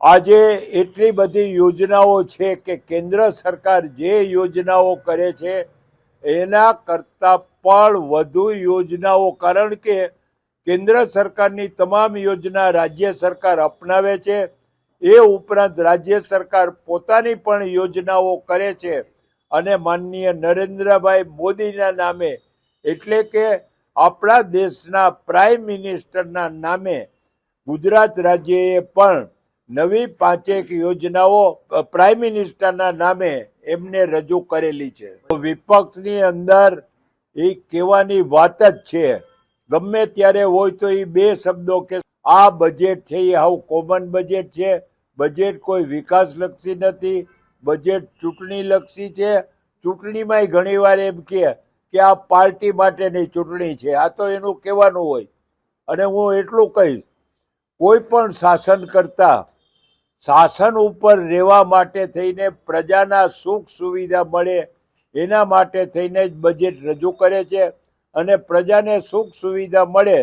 આજે એટલી બધી યોજનાઓ છે કે કેન્દ્ર સરકાર જે યોજનાઓ કરે છે, એના કરતાં પણ વધુ યોજનાઓ, કારણ કે કેન્દ્ર સરકારની તમામ યોજના રાજ્ય સરકાર અપનાવે છે. એ ઉપરાંત રાજ્ય સરકાર પોતાની પણ યોજનાઓ કરે છે. અને માનનીય નરેન્દ્રભાઈ મોદીના નામે, એટલે કે આપણા દેશના પ્રાઇમ મિનિસ્ટરના નામે ગુજરાત રાજ્યએ પણ નવી પાંચેક યોજનાઓ પ્રાઇમ મિનિસ્ટરના નામે એમને રજૂ કરેલી છે. વિપક્ષની અંદર એ કહેવાની વાત જ છે. ગમે ત્યારે હોય તો એ બે શબ્દો કે આ બજેટ છે, એ હાવ કોમન બજેટ છે. બજેટ કોઈ વિકાસલક્ષી નથી. બજેટ ચૂંટણીલક્ષી છે. ચૂંટણીમાંય ઘણીવાર એમ કહે કે આ પાર્ટી માટેની ચૂંટણી છે. આ તો એનું કહેવાનું હોય. અને હું એટલું કહીશ, કોઈ પણ શાસન કરતા શાસન ઉપર રહેવા માટે થઈને પ્રજાના સુખ સુવિધા મળે એના માટે થઈને જ બજેટ રજૂ કરે છે. અને પ્રજાને સુખ સુવિધા મળે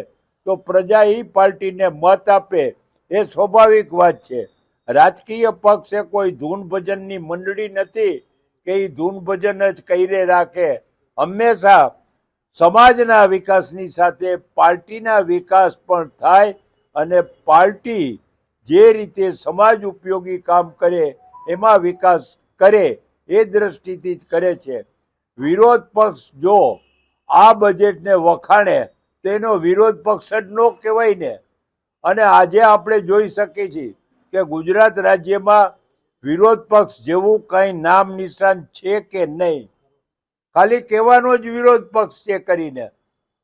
તો પ્રજા એ પાર્ટીને મત આપે એ સ્વાભાવિક વાત છે. રાજકીય પક્ષ કોઈ ધૂન ભજનની મંડળી નથી કે એ ધૂન ભજન જ કરી રાખે. હંમેશા સમાજના વિકાસની સાથે પાર્ટીના વિકાસ પણ થાય અને પાર્ટી જે રીતે સમાજ ઉપયોગી કામ કરે, એમાં વિકાસ કરે, એ દ્રષ્ટિથી જ કરે છે. વિરોધ પક્ષ જો આ બજેટને વખાણે તો એનો વિરોધ પક્ષ જ ન કહેવાય ને. અને આજે આપણે જોઈ શકીએ છીએ કે ગુજરાત રાજ્યમાં વિરોધ પક્ષ જેવું કંઈ નામ નિશાન છે કે નહીં? ખાલી કહેવાનો જ વિરોધ પક્ષ છે કરીને.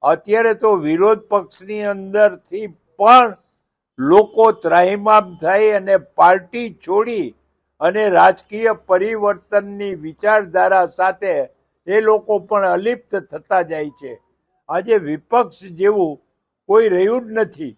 અત્યારે તો વિરોધ પક્ષની અંદરથી પણ લોકો ત્રાહિમામ થઈ અને પાર્ટી છોડી અને રાજકીય પરિવર્તનની વિચારધારા સાથે એ લોકો પણ અલિપ્ત થતા જાય છે. આજે વિપક્ષ જેવું કોઈ રહ્યું જ નથી.